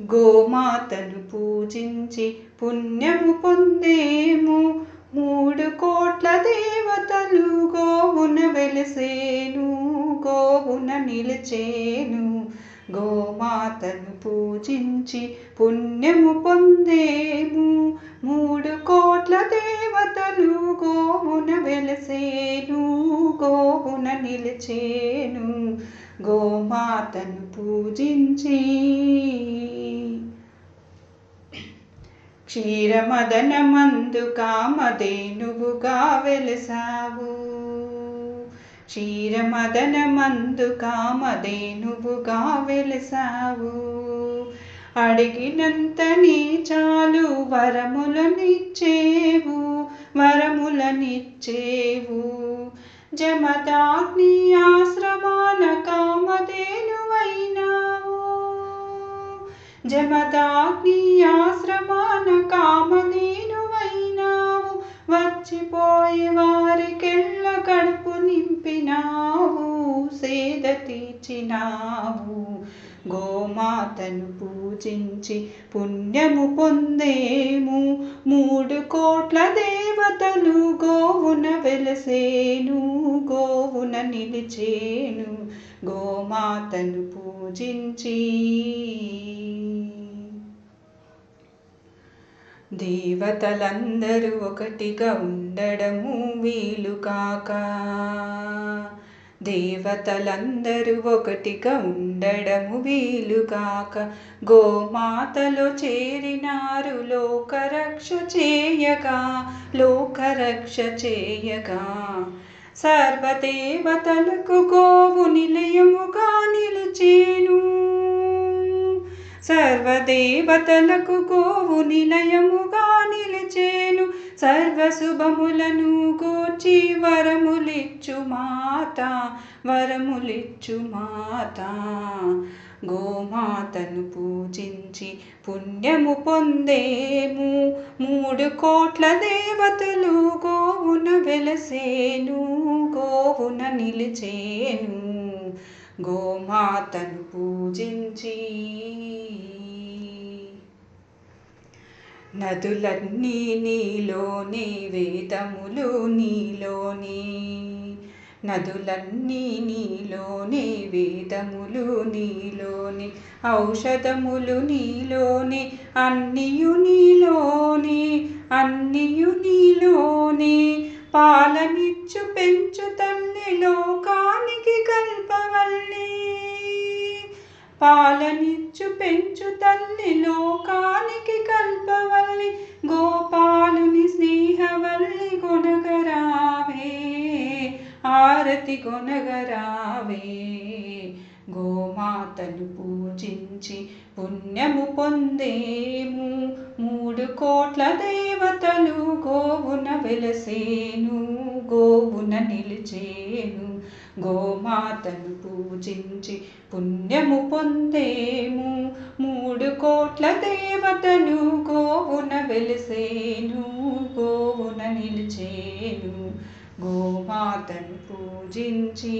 గోమాతను పూజించి పుణ్యము పొందేము. మూడు కోట్ల దేవతలు గోవున వెలిసేను గోవున నిలిచేను. గోమాతను పూజించి పుణ్యము పొందేము. మూడు కోట్ల దేవతలు గోవున వెలిసేను గోవున నిలిచేను. గోమాతను పూజించి క్షీరమదనమందు కామధేనువుగా వెలసావు క్షీరమదనమందు కామధేనువుగా వెలసావు అడిగినంత నీ చాలు వరములనిచ్చేవు వరములనిచ్చేవు. జమదాగ్ని ఆశ్రమాన కామధేనువైనావు. జమదాగ్ని ఆశ్రమాన మర్చిపోయి వారికెళ్ళ కడుపు నింపినావు సేద తీర్చినావు. గోమాతను పూజించి పుణ్యము పొందేము మూడు కోట్ల దేవతలు గోవున వెలసేను గోవున నిలిచేను. గోమాతను పూజించి దేవతలందరూ ఒకటిగా ఉండడము వీలు కాక. దేవతలందరూ ఒకటిగా ఉండడము వీలు కాక. గోమాతలో చేరినారు లోకరక్ష చేయగా లోకరక్ష చేయగా. సర్వదేవతలకు గోవు నిలయముగా నిలిచేను. సర్వదేవతలకు కోవు నిలయముగా నిలిచేను. సర్వశుభములను గూర్చి వరములిచ్చు మాత వరములిచ్చు మాత. గోమాతను పూజించి పుణ్యము పొందేము. మూడు కోట్ల దేవతలు గోవున వెలసేను గోవున నిలిచేను. గోమాతను పూజించి నదులన్నీ నీలోనే వేదములు నీలోని. నదులన్నీ నీలోనే వేదములు నీలోని. ఔషధములు నీలోని అన్నియు నీలోని అన్నియు నీలోని. పాలనిచ్చు పెంచు తల్లి లోకానికి కల్పవల్లి. పాలనిచ్చు పెంచు తల్లి లోకానికి కల్పవల్లి గోపాలుని స్నేహవల్లి గొనగరావే ఆరతి గొనగరావే. మాతను పూజించి పుణ్యము పొందేము. మూడు కోట్ల దేవతలు గోవున వెలసేను గోవున నిలిచేను. గోమాతను పూజించి పుణ్యము పొందేము. మూడు కోట్ల దేవతలు గోవున వెలిసేను గోవున నిలిచేను. గోమాతను పూజించి